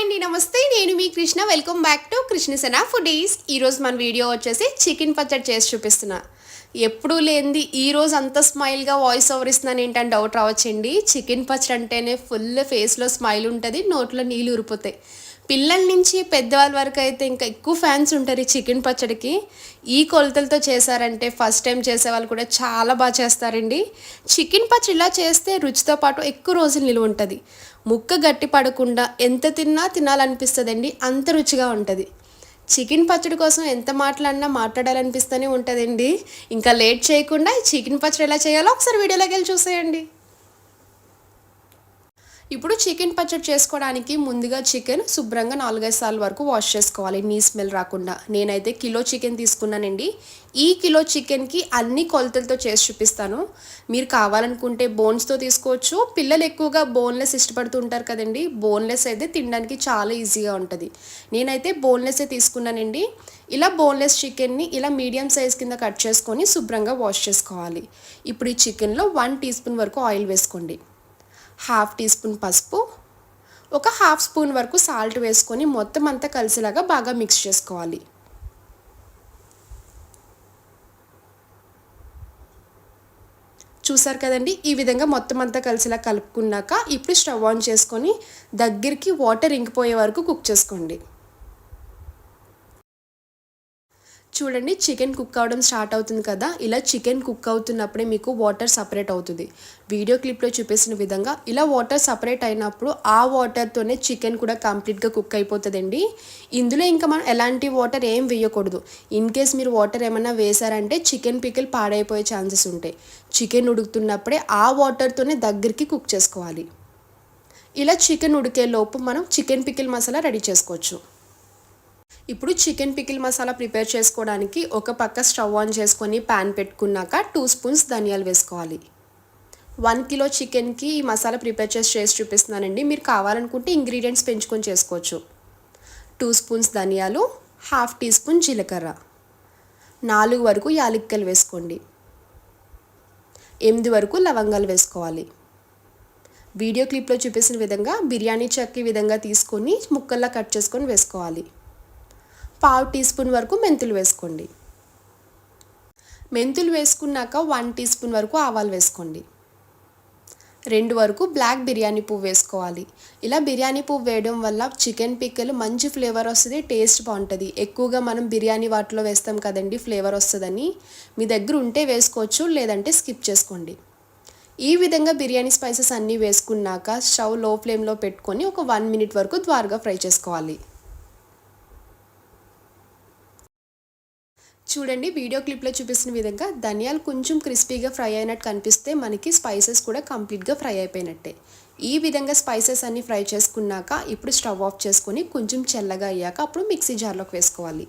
అండి నమస్తే. నేను మీ Krishna. Welcome back to Krishnasena foodies ఈరోజు మన వీడియో వచ్చేసి చికెన్ పచ్చడి చేసి చూపిస్తున్నా. ఎప్పుడూ లేనిది ఈరోజు అంత స్మైల్గా వాయిస్ ఓవర్ ఇస్తున్నాను ఏంటని డౌట్ రావచ్చండి. చికెన్ పచ్చడి అంటేనే ఫుల్ ఫేస్లో స్మైల్ ఉంటుంది నోట్లో నీళ్ళు ఉరిపోతాయి పిల్లల నుంచి పెద్దవాళ్ళ వరకు అయితే ఇంకా ఎక్కువ ఫ్యాన్స్ ఉంటారు ఈ చికెన్ పచ్చడికి. ఈ కొలతలతో చేశారంటే ఫస్ట్ టైం చేసే వాళ్ళు కూడా చాలా బాగా చేస్తారండి. చికెన్ పచ్చడి ఇలా చేస్తే రుచితో పాటు ఎక్కువ రోజులు నిలువ ఉంటుంది. ముక్క గట్టి పడకుండా ఎంత తిన్నా తినాలనిపిస్తుందండి అంత రుచిగా ఉంటుంది. చికెన్ పచ్చడి కోసం ఎంత మాట్లాడినా మాట్లాడాలనిపిస్తూనే ఉంటుందండి. ఇంకా లేట్ చేయకుండా ఈ చికెన్ పచ్చడి ఎలా చేయాలో ఒకసారి వీడియోలోకి వెళ్ళి చూసేయండి. ఇప్పుడు చికెన్ పచ్చడి చేసుకోవడానికి ముందుగా చికెన్ శుభ్రంగా నాలుగైదు సార్లు వరకు వాష్ చేసుకోవాలి. నీ స్మెల్ రాకుండా. నేనైతే కిలో చికెన్ తీసుకున్నానండి. ఈ కిలో చికెన్కి అన్ని కొలతలతో చేసి చూపిస్తాను. మీరు కావాలనుకుంటే బోన్స్తో తీసుకోవచ్చు. పిల్లలు ఎక్కువగా బోన్లెస్ ఇష్టపడుతూ ఉంటారు కదండి. బోన్లెస్ అయితే తినడానికి చాలా ఈజీగా ఉంటుంది. నేనైతే బోన్లెస్సే తీసుకున్నానండి. ఇలా బోన్లెస్ చికెన్ని ఇలా మీడియం సైజ్ కింద కట్ చేసుకొని శుభ్రంగా వాష్ చేసుకోవాలి. ఇప్పుడు ఈ చికెన్లో వన్ టీ స్పూన్ వరకు ఆయిల్ వేసుకోండి. హాఫ్ టీ స్పూన్ పసుపు ఒక హాఫ్ స్పూన్ వరకు సాల్ట్ వేసుకొని మొత్తం అంతా కలిసేలాగా బాగా మిక్స్ చేసుకోవాలి. చూసారు కదండి? ఈ విధంగా మొత్తం అంతా కలిసేలా కలుపుకున్నాక ఇప్పుడు స్టవ్ ఆన్ చేసుకొని దగ్గరికి వాటర్ ఇంకిపోయే వరకు కుక్ చేసుకోండి. చూడండి చికెన్ కుక్ అవడం స్టార్ట్ అవుతుంది కదా? ఇలా చికెన్ కుక్ అవుతున్నప్పుడే మీకు వాటర్ సపరేట్ అవుతుంది. వీడియో క్లిప్లో చూపిస్తున్న విధంగా ఇలా వాటర్ సపరేట్ అయినప్పుడు ఆ వాటర్తోనే చికెన్ కూడా కంప్లీట్గా కుక్ అయిపోతుందండి. ఇందులో ఇంకా మనం ఎలాంటి వాటర్ ఏం వేయకూడదు. ఇన్ కేస్ మీరు వాటర్ ఏమైనా వేశారంటే చికెన్ పికిల్ పాడైపోయే ఛాన్సెస్ ఉంటాయి. చికెన్ ఉడుకుతున్నప్పుడే ఆ వాటర్తోనే దగ్గరికి కుక్ చేసుకోవాలి. ఇలా చికెన్ ఉడికే లోపు మనం చికెన్ పికిల్ మసాలా రెడీ చేసుకోవచ్చు. ఇప్పుడు చికెన్ పికిల్ మసాలా ప్రిపేర్ చేసుకోవడానికి ఒక పక్క స్టవ్ ఆన్ చేసుకొని ప్యాన్ పెట్టుకున్నాక టూ స్పూన్స్ ధనియాలు వేసుకోవాలి. వన్ కిలో చికెన్కి ఈ మసాలా ప్రిపేర్ చేసి చేసి చూపిస్తున్నానండి. మీరు కావాలనుకుంటే ఇంగ్రీడియంట్స్ పెంచుకొని చేసుకోవచ్చు. టూ స్పూన్స్ ధనియాలు హాఫ్ టీ స్పూన్ జీలకర్ర. నాలుగు వరకు యాలక్కలు వేసుకోండి. ఎనిమిది వరకు లవంగాలు వేసుకోవాలి. వీడియో క్లిప్లో చూపించిన విధంగా బిర్యానీ చక్కి విధంగా తీసుకొని ముక్కల్లా కట్ చేసుకొని వేసుకోవాలి. పావు టీ స్పూన్ వరకు మెంతులు వేసుకోండి. మెంతులు వేసుకున్నాక వన్ టీ స్పూన్ వరకు ఆవాలు వేసుకోండి. రెండు వరకు బ్లాక్ బిర్యానీ పువ్వు వేసుకోవాలి. ఇలా బిర్యానీ పువ్వు వేయడం వల్ల చికెన్ పిక్కలు మంచి ఫ్లేవర్ వస్తుంది టేస్ట్ బాగుంటుంది. ఎక్కువగా మనం బిర్యానీ వాటిలో వేస్తాం కదండి ఫ్లేవర్ వస్తుందని. మీ దగ్గర ఉంటే వేసుకోవచ్చు లేదంటే స్కిప్ చేసుకోండి. ఈ విధంగా బిర్యానీ స్పైసెస్ అన్నీ వేసుకున్నాక స్టవ్లో ఫ్లేమ్లో పెట్టుకొని ఒక వన్ మినిట్ వరకు ద్వారగా ఫ్రై చేసుకోవాలి. చూడండి వీడియో క్లిప్లో చూపిస్తున్న విధంగా ధనియాలు కొంచెం క్రిస్పీగా ఫ్రై అయినట్టు కనిపిస్తే మనకి స్పైసెస్ కూడా కంప్లీట్గా ఫ్రై అయిపోయినట్టే. ఈ విధంగా స్పైసెస్ అన్నీ ఫ్రై చేసుకున్నాక ఇప్పుడు స్టవ్ ఆఫ్ చేసుకొని కొంచెం చల్లగా అయ్యాక అప్పుడు మిక్సీ జార్లోకి వేసుకోవాలి.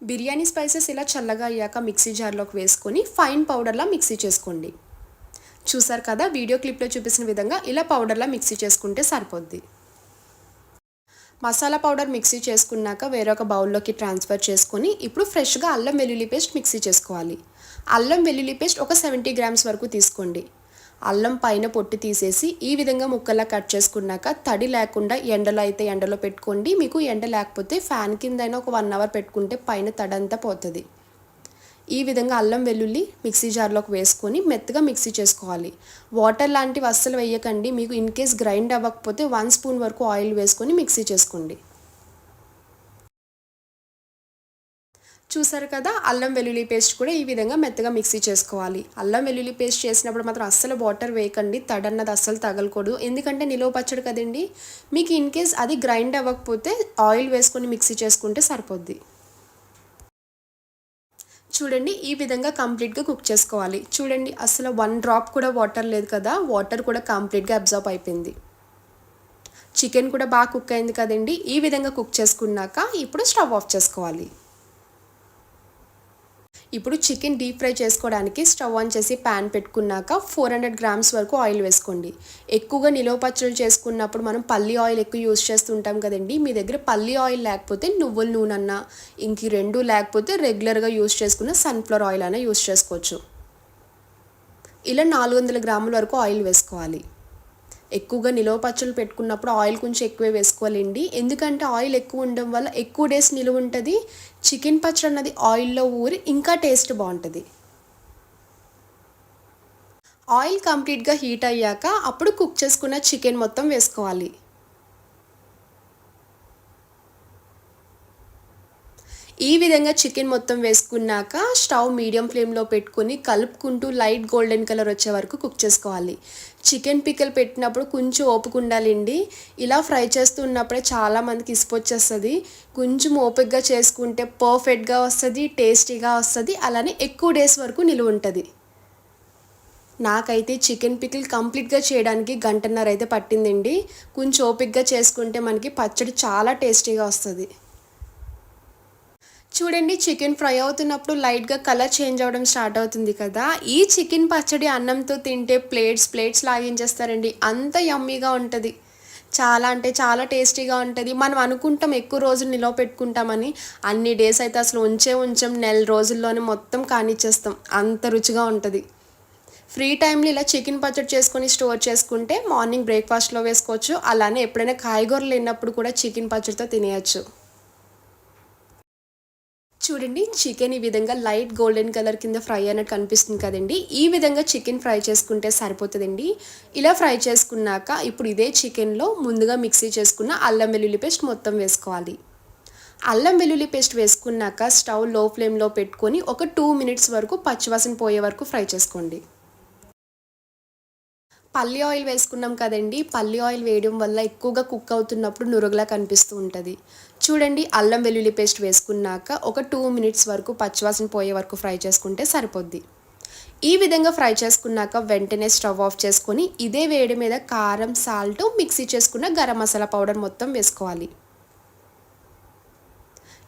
బిర్యానీ స్పైసెస్ ఇలా చల్లగా అయ్యాక మిక్సీ జార్లోకి వేసుకొని ఫైన్ పౌడర్లా మిక్సీ చేసుకోండి. చూసారు కదా వీడియో క్లిప్లో చూపిస్తున్న విధంగా ఇలా పౌడర్లా మిక్సీ చేసుకుంటే సరిపోద్ది. మసాలా పౌడర్ మిక్సీ చేసుకున్నాక వేరొక బౌల్లోకి ట్రాన్స్ఫర్ చేసుకొని ఇప్పుడు ఫ్రెష్గా అల్లం వెల్లుల్లి పేస్ట్ మిక్సీ చేసుకోవాలి. అల్లం వెల్లుల్లి పేస్ట్ ఒక సెవెంటీ గ్రామ్స్ వరకు తీసుకోండి. అల్లం పైన పొట్టు తీసేసి ఈ విధంగా ముక్కలా కట్ చేసుకున్నాక తడి లేకుండా ఎండలో అయితే ఎండలో పెట్టుకోండి. మీకు ఎండ లేకపోతే ఫ్యాన్ కిందైనా ఒక వన్ అవర్ పెట్టుకుంటే పైన తడంతా పోతుంది. ఈ విధంగా అల్లం వెల్లుల్లి మిక్సీ జార్లోకి వేసుకొని మెత్తగా మిక్సీ చేసుకోవాలి. వాటర్ లాంటివి అస్సలు వేయకండి. మీకు ఇన్ కేస్ గ్రైండ్ అవ్వకపోతే వన్ స్పూన్ వరకు ఆయిల్ వేసుకొని మిక్సీ చేసుకోండి. చూసారు కదా? అల్లం వెల్లుల్లి పేస్ట్ కూడా ఈ విధంగా మెత్తగా మిక్సీ చేసుకోవాలి. అల్లం వెల్లుల్లి పేస్ట్ చేసినప్పుడు మాత్రం అస్సలు వాటర్ వేయకండి. తడన్నది అస్సలు తగలకూడదు. ఎందుకంటే నిలువ పచ్చడి కదండి? మీకు ఇన్ కేస్ అది గ్రైండ్ అవ్వకపోతే ఆయిల్ వేసుకొని మిక్సీ చేసుకుంటే సరిపోద్ది. చూడండి ఈ విధంగా కంప్లీట్గా కుక్ చేసుకోవాలి. చూడండి అసలు వన్ డ్రాప్ కూడా వాటర్ లేదు కదా వాటర్ కూడా కంప్లీట్గా అబ్జర్వ్ అయిపోయింది. చికెన్ కూడా బాగా కుక్ అయింది కదండి ఈ విధంగా కుక్ చేసుకున్నాక ఇప్పుడు స్టవ్ ఆఫ్ చేసుకోవాలి. ఇప్పుడు చికెన్ డీప్ ఫ్రై చేసుకోవడానికి స్టవ్ ఆన్ చేసి ప్యాన్ పెట్టుకున్నాక ఫోర్ హండ్రెడ్ గ్రామ్స్ వరకు ఆయిల్ వేసుకోండి. ఎక్కువగా నిలవ పచ్చళ్ళు చేసుకున్నప్పుడు మనం పల్లి ఆయిల్ ఎక్కువ యూజ్ చేస్తుంటాం కదండి. మీ దగ్గర పల్లి ఆయిల్ లేకపోతే నువ్వుల నూనె అన్న ఇంక రెండు లేకపోతే రెగ్యులర్గా యూజ్ చేసుకున్న సన్ఫ్లవర్ ఆయిల్ అయినా యూజ్ చేసుకోవచ్చు. ఇలా నాలుగు వందల గ్రాముల వరకు ఆయిల్ వేసుకోవాలి. ఎక్కువగా నిలువ పచ్చళ్ళు పెట్టుకున్నప్పుడు ఆయిల్ కొంచెం ఎక్కువే వేసుకోవాలండి. ఎందుకంటే ఆయిల్ ఎక్కువ ఉండడం వల్ల ఎక్కువ డేస్ నిలువ ఉంటుంది. చికెన్ పచ్చడి అన్నది ఆయిల్లో ఊరి ఇంకా టేస్ట్ బాగుంటుంది. ఆయిల్ కంప్లీట్గా హీట్ అయ్యాక అప్పుడు కుక్ చేసుకున్న చికెన్ మొత్తం వేసుకోవాలి. ఈ విధంగా చికెన్ మొత్తం వేసుకున్నాక స్టవ్ మీడియం ఫ్లేమ్లో పెట్టుకొని కలుపుకుంటూ లైట్ గోల్డెన్ కలర్ వచ్చే వరకు కుక్ చేసుకోవాలి. చికెన్ పిక్కలు పెట్టినప్పుడు కొంచెం ఓపిక ఉండాలండి. ఇలా ఫ్రై చేస్తున్నప్పుడే చాలామందికి ఇసుపొచ్చేస్తుంది కొంచెం ఓపికగా చేసుకుంటే పర్ఫెక్ట్గా వస్తుంది టేస్టీగా వస్తుంది అలానే ఎక్కువ డేస్ వరకు నిలువ ఉంటుంది. నాకైతే చికెన్ పికిల్ కంప్లీట్గా చేయడానికి గంటన్నర అయితే పట్టిందండి. కొంచెం ఓపిక్గా చేసుకుంటే మనకి పచ్చడి చాలా టేస్టీగా వస్తుంది. చూడండి చికెన్ ఫ్రై అవుతున్నప్పుడు లైట్గా కలర్ చేంజ్ అవ్వడం స్టార్ట్ అవుతుంది కదా. ఈ చికెన్ పచ్చడి అన్నంతో తింటే ప్లేట్స్ ప్లేట్స్ లాగించేస్తారండి. అంత యమ్మీగా ఉంటుంది. చాలా అంటే చాలా టేస్టీగా ఉంటుంది. మనం అనుకుంటాం ఎక్కువ రోజులు నిలవ పెట్టుకుంటామని. అన్ని డేస్ అయితే అసలు ఉంచే ఉంచాం నెల రోజుల్లోనే మొత్తం కానిచ్చేస్తాం. అంత రుచిగా ఉంటుంది. ఫ్రీ టైంలో ఇలా చికెన్ పచ్చడి చేసుకొని స్టోర్ చేసుకుంటే మార్నింగ్ బ్రేక్ఫాస్ట్లో వేసుకోవచ్చు. అలానే ఎప్పుడైనా కాయగూరలు లేనప్పుడు కూడా చికెన్ పచ్చడితో తినేయచ్చు. చూడండి చికెన్ ఈ విధంగా లైట్ గోల్డెన్ కలర్ కింద ఫ్రై అన్నట్టు కనిపిస్తుంది కదండి. ఈ విధంగా చికెన్ ఫ్రై చేసుకుంటే సరిపోతుందండి. ఇలా ఫ్రై చేసుకున్నాక ఇప్పుడు ఇదే చికెన్లో ముందుగా మిక్సీ చేసుకున్న అల్లం వెల్లుల్లి పేస్ట్ మొత్తం వేసుకోవాలి. అల్లం వెల్లుల్లి పేస్ట్ వేసుకున్నాక స్టవ్లో ఫ్లేమ్లో పెట్టుకొని ఒక టూ మినిట్స్ వరకు పచ్చివాసన పోయే వరకు ఫ్రై చేసుకోండి. పల్లి ఆయిల్ వేసుకున్నాం కదండి. పల్లి ఆయిల్ వేయడం వల్ల ఎక్కువగా కుక్ అవుతున్నప్పుడు నురుగులా కనిపిస్తూ ఉంటుంది. చూడండి అల్లం వెల్లుల్లి పేస్ట్ వేసుకున్నాక ఒక టూ మినిట్స్ వరకు పచ్చివాసన పోయే వరకు ఫ్రై చేసుకుంటే సరిపోద్ది. ఈ విధంగా ఫ్రై చేసుకున్నాక వెంటనే స్టవ్ ఆఫ్ చేసుకొని ఇదే వేడి మీద కారం సాల్ట్ మిక్సీ చేసుకున్న గరం మసాలా పౌడర్ మొత్తం వేసుకోవాలి.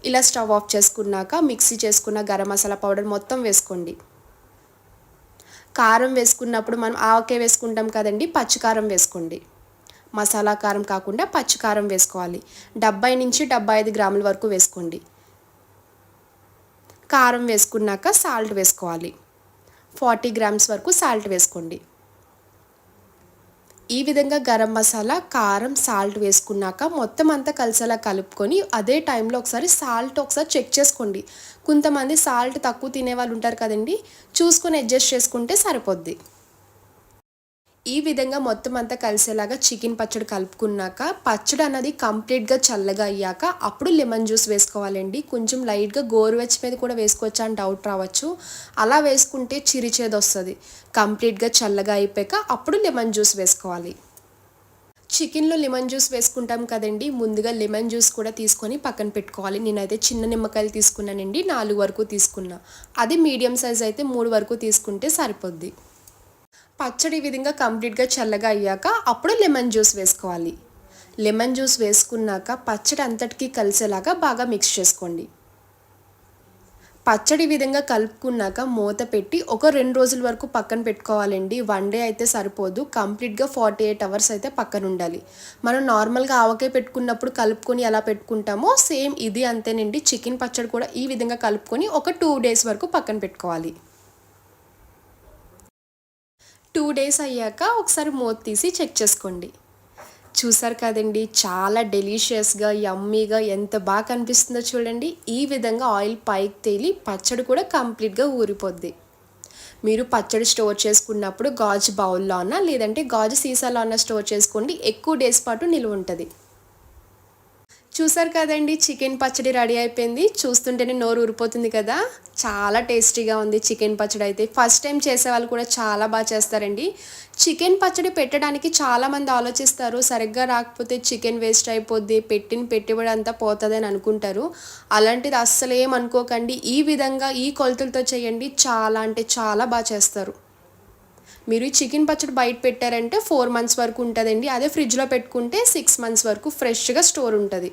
ఇలా స్టవ్ ఆఫ్ చేసుకున్నాక మిక్సీ చేసుకున్న గరం మసాలా పౌడర్ మొత్తం వేసుకోండి. కారం వేసుకున్నప్పుడు మనం ఆవకాయ వేసుకుంటాం కదండి పచ్చికారం వేసుకోండి. మసాలా కారం కాకుండా పచ్చికారం వేసుకోవాలి. డెబ్బై నుంచి డెబ్బై ఐదు గ్రాముల వరకు వేసుకోండి. కారం వేసుకున్నాక సాల్ట్ వేసుకోవాలి. ఫార్టీ గ్రామ్స్ వరకు సాల్ట్ వేసుకోండి. ఈ విధంగా గరం మసాలా కారం సాల్ట్ వేసుకున్నాక మొత్తం అంతా కలిసేలా కలుపుకొని అదే టైంలో ఒకసారి సాల్ట్ ఒకసారి చెక్ చేసుకోండి. కొంతమంది సాల్ట్ తక్కువ తినే వాళ్ళు ఉంటారు కదండి చూసుకొని అడ్జస్ట్ చేసుకుంటే సరిపోద్ది. ఈ విధంగా మొత్తం అంతా కలిసేలాగా చికెన్ పచ్చడి కలుపుకున్నాక పచ్చడి అన్నది కంప్లీట్గా చల్లగా అయ్యాక అప్పుడు లెమన్ జ్యూస్ వేసుకోవాలండి. కొంచెం లైట్గా గోరువెచ్చ మీద కూడా వేసుకోవచ్చా అని డౌట్ రావచ్చు. అలా వేసుకుంటే చిరిచేది వస్తుంది. కంప్లీట్గా చల్లగా అయిపోయాక అప్పుడు లెమన్ జ్యూస్ వేసుకోవాలి. చికెన్లో లెమన్ జ్యూస్ వేసుకుంటాం కదండి. ముందుగా లెమన్ జ్యూస్ కూడా తీసుకొని పక్కన పెట్టుకోవాలి. నేనైతే చిన్న నిమ్మకాయలు తీసుకున్నానండి. నాలుగు వరకు తీసుకున్నా. అది మీడియం సైజ్ అయితే మూడు వరకు తీసుకుంటే సరిపోద్ది. పచ్చడి ఈ విధంగా కంప్లీట్గా చల్లగా అయ్యాక అప్పుడు లెమన్ జ్యూస్ వేసుకోవాలి. లెమన్ జ్యూస్ వేసుకున్నాక పచ్చడి అంతటికీ కలిసేలాగా బాగా మిక్స్ చేసుకోండి. పచ్చడి విధంగా కలుపుకున్నాక మూత పెట్టి ఒక రెండు రోజుల వరకు పక్కన పెట్టుకోవాలండి. వన్ డే అయితే సరిపోదు. కంప్లీట్గా ఫార్టీ ఎయిట్ అవర్స్ అయితే పక్కన ఉండాలి. మనం నార్మల్గా ఆవకాయ పెట్టుకున్నప్పుడు కలుపుకొని ఎలా పెట్టుకుంటామో సేమ్ ఇది అంతేనండి. చికెన్ పచ్చడి కూడా ఈ విధంగా కలుపుకొని ఒక టూ డేస్ వరకు పక్కన పెట్టుకోవాలి. టూ డేస్ అయ్యాక ఒకసారి మూత తీసి చెక్ చేసుకోండి. చూసారు కదండి చాలా డెలిషియస్గా యమ్మీగా ఎంత బాగా కనిపిస్తుందో చూడండి. ఈ విధంగా ఆయిల్ పైకి తేలి పచ్చడి కూడా కంప్లీట్గా ఊరిపోద్ది. మీరు పచ్చడి స్టోర్ చేసుకున్నప్పుడు గాజు బౌల్లో అన్నా లేదంటే గాజు సీసాలో అన్న స్టోర్ చేసుకోండి. ఎక్కువ డేస్ పాటు నిలువ ఉంటుంది. చూసారు కదండి చికెన్ పచ్చడి రెడీ అయిపోయింది. చూస్తుంటేనే నోరు ఊరిపోతుంది కదా. చాలా టేస్టీగా ఉంది చికెన్ పచ్చడి అయితే. ఫస్ట్ టైం చేసే వాళ్ళు కూడా చాలా బాగా చేస్తారండి. చికెన్ పచ్చడి పెట్టడానికి చాలామంది ఆలోచిస్తారు సరిగ్గా రాకపోతే చికెన్ వేస్ట్ అయిపోద్ది పెట్టిన పెట్టుబడి అంతా పోతుందని అనుకుంటారు. అలాంటిది అస్సలు ఏం అనుకోకండి. ఈ విధంగా ఈ కొలతలతో చేయండి. చాలా అంటే చాలా బాగా చేస్తారు. మీరు చికెన్ పచ్చడి బయట పెట్టారంటే ఫోర్ మంత్స్ వరకు ఉంటుందండి. అదే ఫ్రిడ్జ్లో పెట్టుకుంటే సిక్స్ మంత్స్ వరకు ఫ్రెష్గా స్టోర్ ఉంటుంది.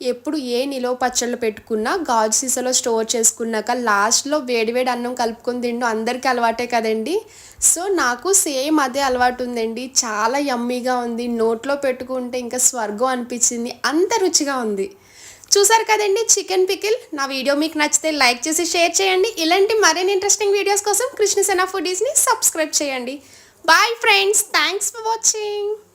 ఎప్పుడు ఏ నిలవ పచ్చళ్ళు పెట్టుకున్నా గాజు సీసాలో స్టోర్ చేసుకున్నాక లాస్ట్లో వేడివేడి అన్నం కలుపుకొని తిండు అందరికీ అలవాటే కదండి. సో నాకు సేమ్ అదే అలవాటు ఉందండి. చాలా యమ్మీగా ఉంది. నోట్లో పెట్టుకుంటే ఇంకా స్వర్గం అనిపించింది. అంత రుచిగా ఉంది. చూసారు కదండి చికెన్ పికిల్? నా వీడియో మీకు నచ్చితే లైక్ చేసి షేర్ చేయండి. ఇలాంటి మరిన్ని ఇంట్రెస్టింగ్ వీడియోస్ కోసం కృష్ణసేన ఫుడీస్ని సబ్స్క్రైబ్ చేయండి. Bye friends. Thanks for watching.